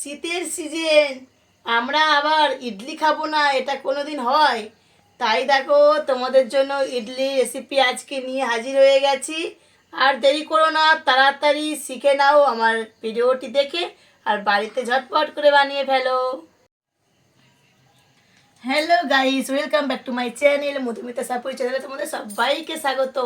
শীতের সিজন আমরা আবার ইডলি খাব না, এটা কোনো দিন হয়। তাই দেখো, তোমাদের জন্য ইডলি রেসিপি আজকে নিয়ে হাজির হয়ে গেছি। আর দেরি করো না, তাড়াতাড়ি শিখে নাও আমার ভিডিওটি দেখে, আর বাড়িতে ঝটপট করে বানিয়ে ফেলো। Hello guys welcome back to my channel Madhumita Sapuri চ্যানেলে তোমাদের সবাইকে স্বাগত।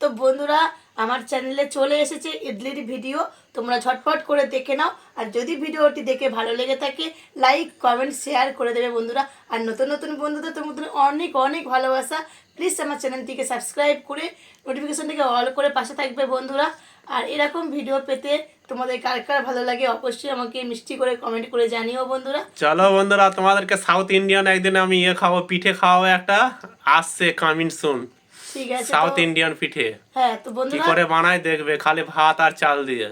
তো বন্ধুরা, আমার চ্যানেলে চলে এসেছে ইডলির ভিডিও। তোমরা ঝটপট করে দেখে নাও। আর যদি ভিডিওটি দেখে ভালো লেগে থাকে লাইক কমেন্ট শেয়ার করে দেবে বন্ধুরা। আর নতুন নতুন বন্ধুদের তোমাদের অনেক অনেক ভালোবাসা। প্লিজ আমার চ্যানেলটিকে সাবস্ক্রাইব করে নোটিফিকেশনটিকে অল করে পাশে থাকবে বন্ধুরা। আর এরকম ভিডিও পেতে তোমাদের কার কার ভালো লাগে, অবশ্যই আমাকে মিষ্টি করে কমেন্ট করে জানিও বন্ধুরা। চলো বন্ধুরা, তোমাদেরকে সাউথ ইন্ডিয়ান একদিন আমি ইয়ে খাব, পিঠে খাওয়াবো একটা। আসছে কামিন সুন ঠিক আছে সাউথ ইন্ডিয়ান পিঠে। হ্যাঁ তো কি বন্ধুরা করে বানায় দেখবে খালি ভাত আর চাল দিয়ে।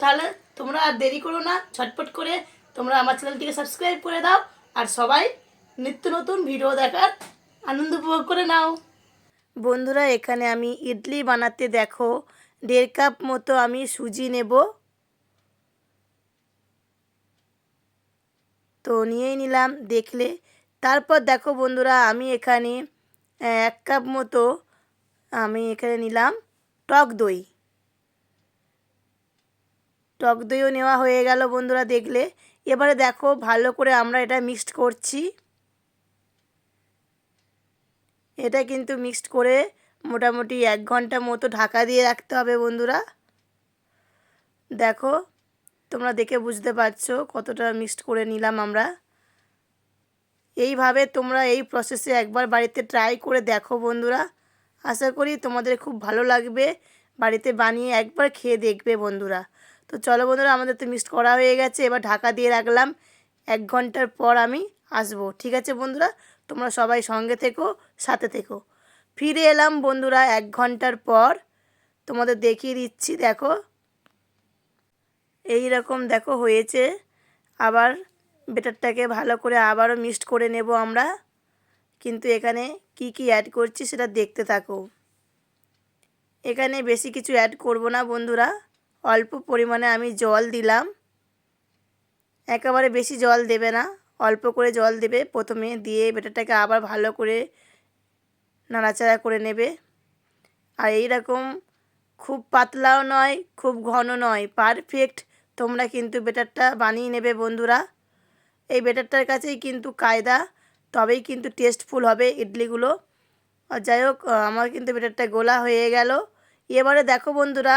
তাহলে তোমরা আর দেরি করো না ঝটপট করে তোমরা আমার চ্যানেলটিকে সাবস্ক্রাইব করে দাও আর সবাই নিত্য নতুন ভিডিও দেখার আনন্দ উপভোগ করে নাও। বন্ধুরা এখানে আমি ইডলি বানাতে দেখো দেড় কাপ মতো আমি সুজি নেব। তো নিয়েই নিলাম দেখলে। তারপর দেখো বন্ধুরা আমি এখানে এক কাপ মতো আমি এখানে নিলাম টক দই। টক দইও নেওয়া হয়ে গেল বন্ধুরা দেখলে। এবারে দেখো ভালো করে আমরা এটা মিক্সড করছি। এটা কিন্তু মিক্সড করে মোটামুটি এক ঘণ্টা মতো ঢাকা দিয়ে রাখতে হবে বন্ধুরা। দেখো, তোমরা দেখে বুঝতে পারছ কতটা মিক্সড করে নিলাম আমরা। এইভাবে তোমরা এই প্রসেসে একবার বাড়িতে ট্রাই করে দেখো বন্ধুরা। আশা করি তোমাদের খুব ভালো লাগবে। বাড়িতে বানিয়ে একবার খেয়ে দেখবে বন্ধুরা। তো চলো বন্ধুরা, আমাদের তো মিক্সড করা হয়ে গেছে। এবার ঢাকা দিয়ে রাখলাম। এক ঘণ্টার পর আমি আসব। ঠিক আছে বন্ধুরা? তোমরা সবাই সঙ্গে থেকো, সাথে থেকো। ফিরে এলাম বন্ধুরা এক ঘণ্টার পর। তোমাদের দেখিয়ে দিচ্ছি, দেখো। এই রকম দেখো হয়েছে। আবার বেটারটাকে ভালো করে আবারও মিক্সড করে নেব আমরা। কিন্তু এখানে কি কি অ্যাড করছি সেটা দেখতে থাকো। এখানে বেশি কিছু অ্যাড করব না বন্ধুরা। অল্প পরিমাণে আমি জল দিলাম। একেবারে বেশি জল দেবে না। অল্প করে জল দেবে। প্রথমে দিয়ে বেটারটাকে আবার ভালো করে নাড়াচাড়া করে নেবে। আর এই রকম খুব পাতলাও নয়, খুব ঘন নয়। পারফেক্ট তোমরা কিন্তু বেটারটা বানিয়ে নেবে বন্ধুরা। এই বেটারটার কাছেই কিন্তু কায়দা, তবেই কিন্তু টেস্টফুল হবে ইডলিগুলো। আর যাই হোক আমার কিন্তু বেটারটা গোলা হয়ে গেল। এবারে দেখো বন্ধুরা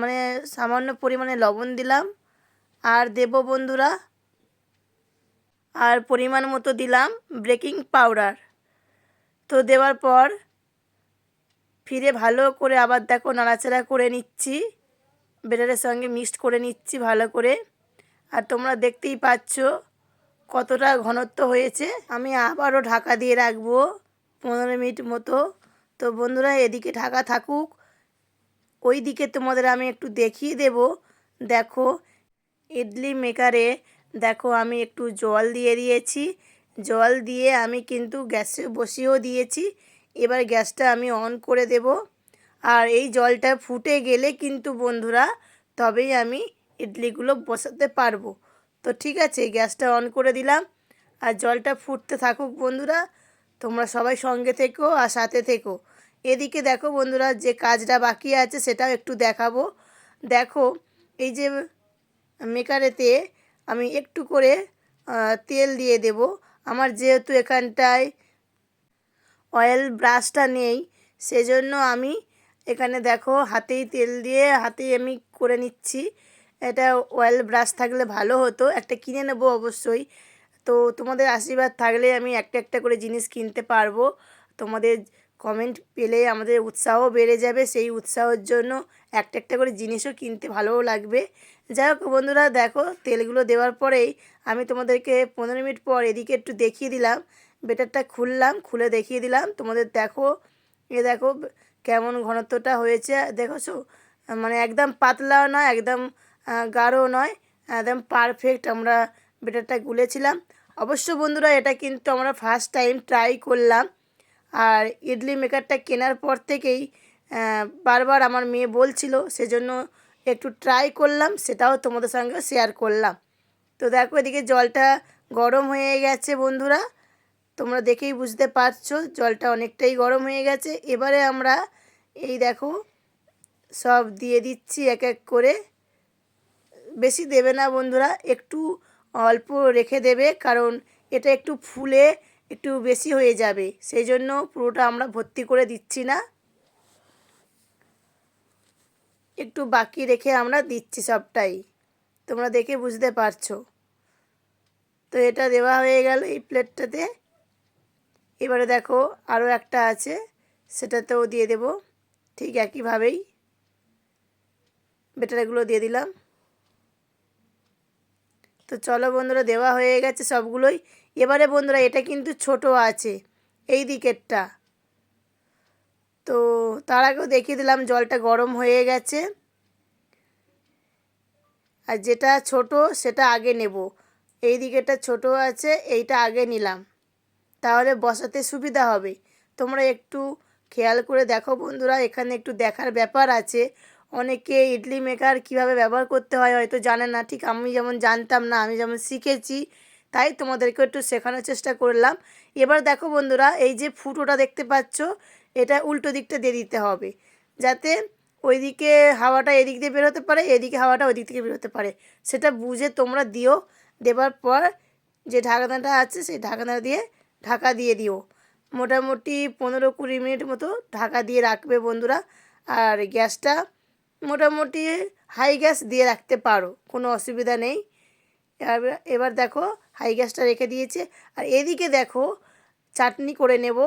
মানে সামান্য পরিমাণে লবণ দিলাম। আর দেব বন্ধুরা, আর পরিমাণ মতো দিলাম ব্রেকিং পাউডার তো দেওয়ার পর ফিরে ভালো করে আবার দেখো নাড়াচাড়া করে নিচ্ছি। বেটারের সঙ্গে মিক্সড করে নিচ্ছি ভালো করে। আর তোমরা দেখতেই পাচ্ছ কতটা ঘনত্ব হয়েছে। আমি আবারও ঢাকা দিয়ে রাখব পনেরো মিনিট মতো। তো বন্ধুরা, এদিকে ঢাকা থাকুক ওই দিকে তোমাদের আমি একটু দেখিয়ে দেব। দেখো, ইডলি মেকারে, দেখো, আমি একটু জল দিয়ে দিয়েছি। জল দিয়ে আমি কিন্তু গ্যাসে বসিয়েও দিয়েছি। এবার গ্যাসটা আমি অন করে দেব। আর এই জলটা ফুটে গেলে কিন্তু বন্ধুরা, তবেই আমি ইডলিগুলো বসাতে পারব। তো ঠিক আছে, গ্যাসটা অন করে দিলাম আর জলটা ফুটতে থাকুক বন্ধুরা। তোমরা সবাই সঙ্গে থেকো আর সাথে থেকো। এদিকে দেখো বন্ধুরা, যে কাজটা বাকি আছে সেটাও একটু দেখাবো। দেখো, এই যে মেকারেতে আমি একটু করে তেল দিয়ে দেব। আমার যেহেতু এখানটায় অয়েল ব্রাশটা নেই, সেজন্য আমি এখানে দেখো হাতেই তেল দিয়ে, হাতেই আমি করে নিচ্ছি। এটা অয়েল ব্রাশ থাকলে ভালো হতো। একটা কিনে নেব অবশ্যই। তো তোমাদের আশীর্বাদ থাকলে আমি একটা একটা করে জিনিস কিনতে পারব। তোমাদের কমেন্ট পেলে আমাদের উৎসাহ বেড়ে যাবে। সেই উৎসাহের জন্য একটা একটা করে জিনিসও কিনতে ভালোও লাগবে। যাই হোক বন্ধুরা, দেখো তেলগুলো দেওয়ার পরেই আমি তোমাদেরকে পনেরো মিনিট পর এদিকে একটু দেখিয়ে দিলাম। বেটারটা খুললাম, খুলে দেখিয়ে দিলাম। তোমাদের দেখো, এ দেখো কেমন ঘনত্বটা হয়েছে। দেখেছ? মানে একদম পাতলাও নয়, একদম গাঢ় নয়, একদম পারফেক্ট আমরা বেটারটা গুলেছিলাম। অবশ্য বন্ধুরা, এটা কিন্তু আমরা ফার্স্ট টাইম ট্রাই করলাম। আর ইডলি মেকারটা কেনার পর থেকেই বারবার আমার মেয়ে বলছিল, সেজন্য একটু ট্রাই করলাম, সেটাও তোমাদের সঙ্গে শেয়ার করলাম। তো দেখো, এদিকে জলটা গরম হয়ে গেছে বন্ধুরা। তোমরা দেখেই বুঝতে পারছ, জলটা অনেকটাই গরম হয়ে গেছে। এবারে আমরা এই দেখো, সব দিয়ে দিচ্ছি এক এক করে। বেশি দেবে না বন্ধুরা, একটু অল্প রেখে দেবে, কারণ এটা একটু ফুলে একটু বেশি হয়ে যাবে, সেই জন্য পুরোটা আমরা ভর্তি করে দিচ্ছি না। একটু বাকি রেখে আমরা দিচ্ছি সবটাই, তোমরা দেখে বুঝতে পারছ। তো এটা দেওয়া হয়ে গেল এই প্লেটটাতে। এবারে দেখো আরও একটা আছে, সেটাতেও দিয়ে দেব, ঠিক একইভাবেই। বেটারগুলো দিয়ে দিলাম। তো চলো বন্ধুরা, দেওয়া হয়ে গেছে সবগুলোই। এবারে বন্ধুরা, এটা কিন্তু ছোট আছে, এই দিকেরটা। তো তার আগেও দেখিয়ে দিলাম, জলটা গরম হয়ে গেছে। আর যেটা ছোট, সেটা আগে নেব। এই দিকেরটা ছোট আছে, এইটা আগে নিলাম। তাহলে বসাতে সুবিধা হবে। তোমরা একটু খেয়াল করে দেখো বন্ধুরা, এখানে একটু দেখার ব্যাপার আছে। অনেকে ইডলি মেকার কীভাবে ব্যবহার করতে হয় হয়তো জানে না। ঠিক আমি যেমন জানতাম না, আমি যেমন শিখেছি, তাই তোমাদেরকে একটু শেখানোর চেষ্টা করলাম। এবার দেখো বন্ধুরা, এই যে ফুটোটা দেখতে পাচ্ছ, এটা উল্টো দিকটা দিয়ে দিতে হবে। যাতে ওইদিকে হাওয়াটা এদিক দিয়ে বেরোতে পারে, এদিকে হাওয়াটা ওই দিক থেকে বেরোতে পারে। সেটা বুঝে তোমরা দিও, দেবার পর যে ঢাকনাটা আছে, সেই ঢাকনা দিয়ে ঢাকা দিয়ে দিও। মোটামুটি পনেরো কুড়ি মিনিট মতো ঢাকা দিয়ে রাখবে বন্ধুরা। আর গ্যাসটা মোটামুটি হাই গ্যাস দিয়ে রাখতে পারো, কোনো অসুবিধা নেই। এবার দেখো হাই গ্যাসটা রেখে দিয়েছে। আর এদিকে দেখো চাটনি করে নেব,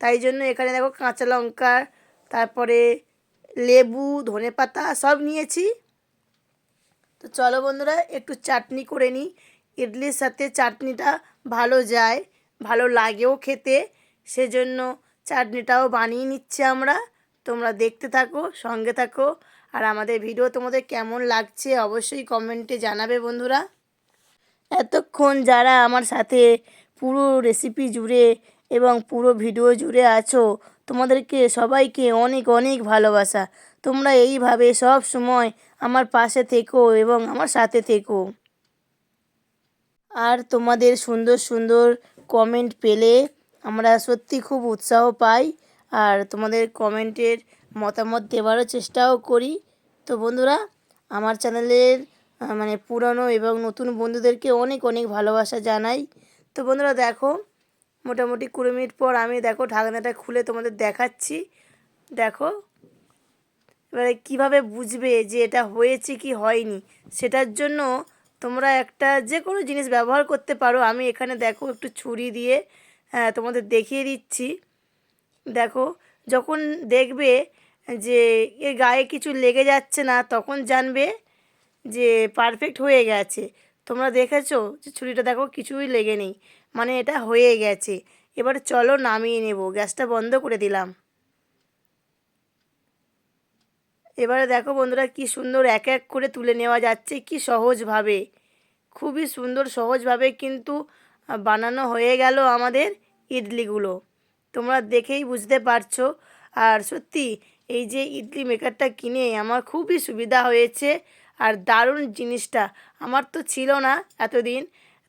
তাই জন্য এখানে দেখো কাঁচা লঙ্কা, তারপরে লেবু ধনেপাতা সব নিয়েছি। তো চলো বন্ধুরা, একটু চাটনি করে নিই। ইডলির সাথে চাটনিটা ভালো যায়, ভালো লাগেও খেতে। সেজন্য চাটনিটাও বানিয়ে নিচ্ছি আমরা। তোমরা দেখতে থাকো, সঙ্গে থাকো। আর আমাদের ভিডিও তোমাদের কেমন লাগছে অবশ্যই কমেন্টে জানাবে বন্ধুরা। এতক্ষণ যারা আমার সাথে পুরো রেসিপি জুড়ে এবং পুরো ভিডিও জুড়ে আছো, তোমাদেরকে সবাইকে অনেক অনেক ভালোবাসা। তোমরা এইভাবে সব সময় আমার পাশে থেকো এবং আমার সাথে থেকো। আর তোমাদের সুন্দর সুন্দর কমেন্ট পেলে আমরা সত্যি খুব উৎসাহ পাই। আর তোমাদের কমেন্টের মতামত দেওয়ারও চেষ্টাও করি। তো বন্ধুরা, আমার চ্যানেলের মানে পুরনো এবং নতুন বন্ধুদেরকে অনেক অনেক ভালোবাসা জানাই। তো বন্ধুরা, দেখো, মোটামুটি কুড়ি মিনিট পর আমি দেখো ঢাকনাটা খুলে তোমাদের দেখাচ্ছি। দেখো, এবারে কীভাবে বুঝবে যে এটা হয়েছে কি হয়নি? সেটার জন্য তোমরা একটা যে কোনো জিনিস ব্যবহার করতে পারো। আমি এখানে দেখো একটু ছুরি দিয়ে তোমাদের দেখিয়ে দিচ্ছি। দেখো, যখন দেখবে যে এর গায়ে কিছু লেগে যাচ্ছে না, তখন জানবে যে পারফেক্ট হয়ে গেছে। তোমরা দেখেছ যে ছুরিটা দেখো কিছুই লেগে নেই মানে এটা হয়ে গেছে। এবার চলো নামিয়ে নেব, গ্যাসটা বন্ধ করে দিলাম। এবারে দেখো বন্ধুরা কি সুন্দর এক এক করে তুলে নেওয়া যাচ্ছে, কি সহজভাবে। খুবই সুন্দর সহজভাবে কিন্তু বানানো হয়ে গেল আমাদের ইডলিগুলো। তোমরা দেখেই বুঝতে পারছ। আর সত্যি এই যে ইডলি মেকারটা কিনে আমার খুবই সুবিধা হয়েছে আর দারুণ জিনিসটা। আমার তো ছিল না এতদিন,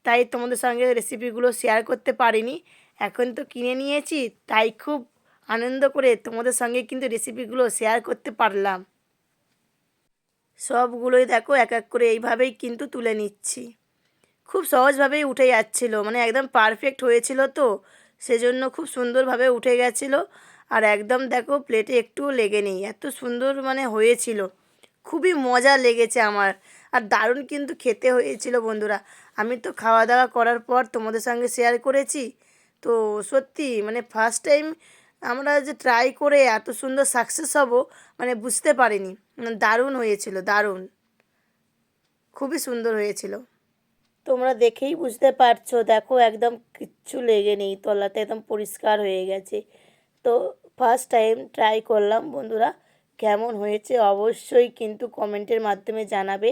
তাই তোমাদের সঙ্গে রেসিপিগুলো শেয়ার করতে পারিনি। এখন তো কিনে নিয়েছি, তাই খুব আনন্দ করে তোমাদের সঙ্গে কিন্তু রেসিপিগুলো শেয়ার করতে পারলাম। সবগুলোই দেখো, এক এক করে এইভাবেই কিন্তু তুলে নিচ্ছি। খুব সহজভাবেই উঠে যাচ্ছিল মানে একদম পারফেক্ট হয়েছিল তো, সেজন্য খুব সুন্দরভাবে উঠে গেছিল। আর একদম দেখো প্লেটে একটুও লেগে নেই। এত সুন্দর মানে হয়েছিল। খুবই মজা লেগেছে আমার। আর দারুণ কিন্তু খেতে হয়েছিল বন্ধুরা। আমি তো খাওয়া দাওয়া করার পর তোমাদের সঙ্গে শেয়ার করেছি। তো সত্যি মানে ফার্স্ট টাইম আমরা যে ট্রাই করে এত সুন্দর সাকসেস হব মানে বুঝতে পারিনি। মানে দারুণ হয়েছিল, দারুণ। খুবই সুন্দর হয়েছিল। তোমরা দেখেই বুঝতে পারছ, দেখো একদম কিচ্ছু লেগে নেই। তলাতে একদম পরিষ্কার হয়ে গেছে। তো ফার্স্ট টাইম ট্রাই করলাম। বন্ধুরা, কেমন হয়েছে অবশ্যই কিন্তু কমেন্টের মাধ্যমে জানাবে।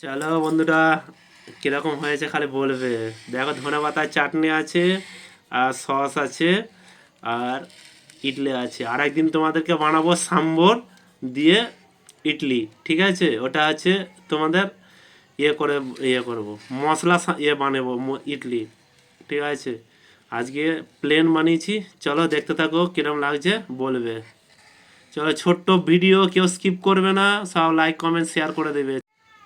চলো বন্ধুরা, কীরকম হয়েছে খালি বলবে। দেখো ধনে পাতার চাটনি আছে, আর সস আছে, আর ইডলি আছে। আর একদিন তোমাদেরকে বানাবো সাম্বর দিয়ে ইডলি, ঠিক আছে? ওটা আছে তোমাদের ইয়ে করে ইয়ে করব। মশলা ইয়ে বানাবো ইডলি, ঠিক আছে? আজকে প্লেন বানিয়েছি। চলো দেখতে থাকো কিরম লাগছে, বলবে। চলো ছোট্ট ভিডিও কেউ স্কিপ করবে না, সব লাইক কমেন্ট শেয়ার করে দেবে।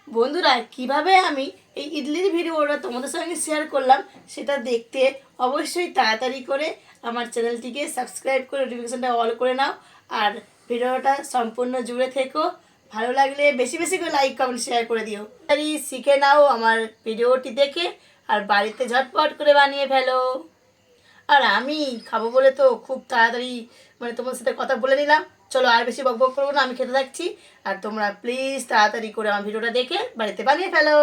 বন্ধুরা, কীভাবে আমি এই ইডলির ভিডিওটা তোমাদের সঙ্গে শেয়ার করলাম, সেটা দেখতে অবশ্যই তাড়াতাড়ি করে আমার চ্যানেলটিকে সাবস্ক্রাইব করে নোটিফিকেশনটা অল করে নাও। আর ভিডিওটা সম্পূর্ণ জুড়ে থেকো। ভালো লাগলে বেশি বেশি করে লাইক কমেন্ট শেয়ার করে দিও। শিখে নাও আমার ভিডিওটি দেখে, আর বাড়িতে ঝটপট করে বানিয়ে ফেলো। আর আমি খাব বলে তো খুব তাড়াতাড়ি মানে তোমার সাথে কথা বলে নিলাম। চলো আর বেশি বক বক করব না, আমি খেতে থাকছি। আর তোমরা প্লিজ তাড়াতাড়ি করে আমার ভিডিওটা দেখে বাড়িতে বানিয়ে ফেলো।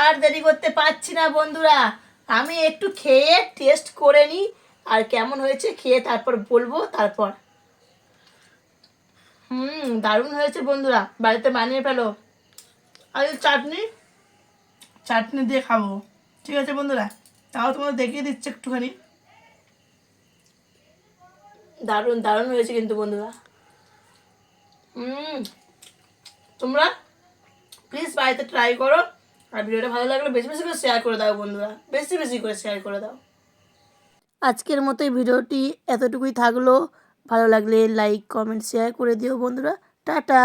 আর দেরি করতে পারছি না বন্ধুরা, আমি একটু খেয়ে টেস্ট করে নিই, আর কেমন হয়েছে খেয়ে তারপর বলব, তারপর। হুম, দারুণ হয়েছে বন্ধুরা, বাড়িতে বানিয়ে ফেলো। আর চাটনি? চাটনি দিয়ে খাব। ঠিক আছে বন্ধুরা? তাও তোমাদের দেখিয়ে দিচ্ছে একটুখানি। দারুণ দারুণ হয়েছে কিন্তু বন্ধুরা। হুম তোমরা প্লিজ বাড়িতে ট্রাই করো। আর ভিডিওটা ভালো লাগলে বেশি বেশি করে শেয়ার করে দাও বন্ধুরা। বেশি বেশি করে শেয়ার করে দাও। আজকের মতো এই ভিডিওটি এতটুকুই থাকল। ভালো লাগলে লাইক কমেন্ট শেয়ার করে দিও বন্ধুরা। টাটা!